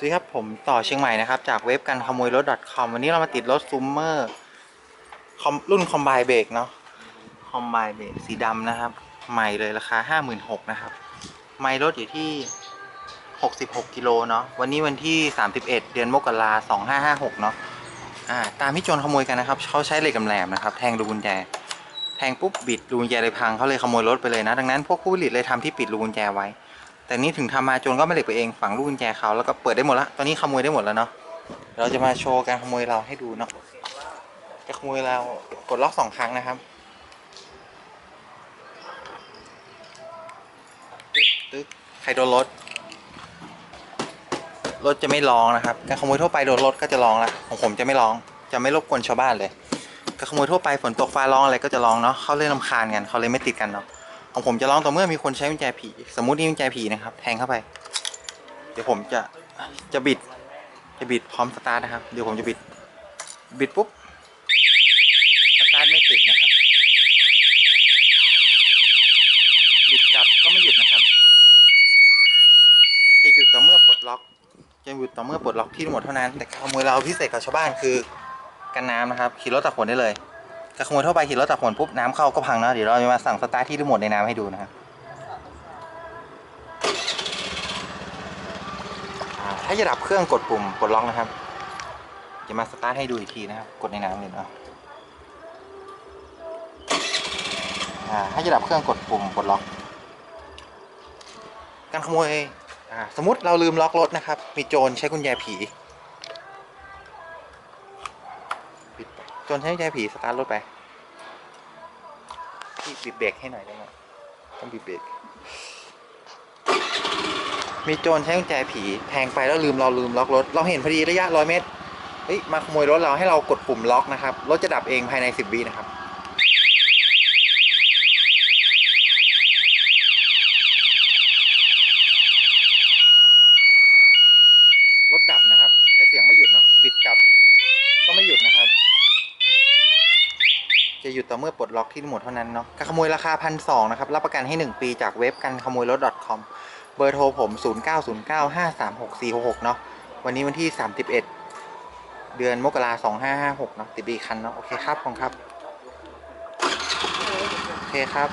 สวัสดีครับผมต่อเชียงใหม่นะครับ จากเว็บการขโมยรถ .com วันนี้เรามาติดรถซูมเมอร์รุ่นคอมไบเบรกเนาะคอมไบเบรกสีดำนะครับ ใหม่เลยราคา 56,000นะครับ ไม่รถอยู่ที่ 66กิโลเนาะวันนี้วันที่ 31 เดือนมกราคม2556เนาะอ่าตามที่โจรขโมยกันนะครับเขาใช้เหล็กแหลมนะครับ แทงรูกุญแจ แทงปุ๊บบิดรูกุญแจเลยพังเขาเลยขโมยรถไปเลยนะ ดังนั้นพวกผู้ผลิตเลยทำที่ปิดรูกุญแจไว้ แต่นี้ถึงทำมาโจรก็ไม่เหล็กไปเองฝังลูกกุญแจเขาแล้วก็เปิดได้หมดละตอนนี้ขโมยได้หมดแล้วเนาะเราจะมาโชว์การขโมยเราให้ดูเนาะจะขโมยเรากดล็อกสองครั้งนะครับตึ๊กตึ๊กใครโดนรถรถจะไม่ร้องนะครับ การขโมยทั่วไปโดนรถก็จะร้องละของผมจะไม่ร้อง จะไม่รบกวนชาวบ้านเลยการขโมยทั่วไปฝนตกฟ้าร้องอะไรก็จะร้องเนาะเขาเลยรำคาญกันเขาเลยไม่ติดกันเนาะ ของผมจะร้องต่อเมื่อมีคนใช้กุญแจผี สมมุตินี่กุญแจผีนะครับ แทงเข้าไป เดี๋ยวผมจะจะบิด จะบิดพร้อมสตาร์ทนะครับ เดี๋ยวผมจะบิด บิดปุ๊บ สตาร์ทไม่ติดนะครับ บิดกลับก็ไม่หยุดนะครับ จะหยุดต่อเมื่อปลดล็อก จะหยุดต่อเมื่อปลดล็อกที่ทั้งหมดเท่านั้น แต่ขโมยเราพิเศษกับชาวบ้านคือกันน้ำนะครับ ขี่รถตักฝนได้เลย ถ้าขโมยทั่วไปขี่รถตักฝนปุ๊บน้ำเข้าก็พังนะเดี๋ยวเราจะมาสั่งสตาร์ทที่รีโมทในน้ำให้ดูนะครับถ้าจะดับเครื่องกดปุ่มกดล็อกนะครับจะมาสตาร์ทให้ดูอีกทีนะครับ กดในน้ำเลยเนาะถ้าจะดับเครื่องกดปุ่มกดล็อก การขโมยสมมติเราลืมล็อกรถนะครับ มีโจรใช้กุญแจผี จรใช้กุญแจผีสตาร์ทรถไปพี่บีบเบรกให้หน่อยได้ไหมต้องบีบเบรกมีโจรใช้กุญแจผีแทงไปแล้วลืมเราลืมล็อกรถ เราเห็นพอดีระยะร้อยเมตรเฮ้ยมาขโมยรถเราให้เรากดปุ่มล็อกนะครับ รถจะดับเองภายในสิบวินะครับรถดับนะครับแต่เสียงไม่หยุดเนะบิดกลับก็ไม่หยุดนะครับ จะหยุดต่อเมื่อปลดล็อกที่หมดเท่านั้นเนาะการขโมยราคาพันสองนะครับ รับประกันให้ 1 ปีจากเว็บกันขโมยรถ .com เบอร์โทรผม 0909536466 เนาะวันนี้วันที่ 31 เดือนมกราสองห้าห้าหกเนาะติดดีคันเนาะโอเคครับขอบคุณครับ โอเคครับ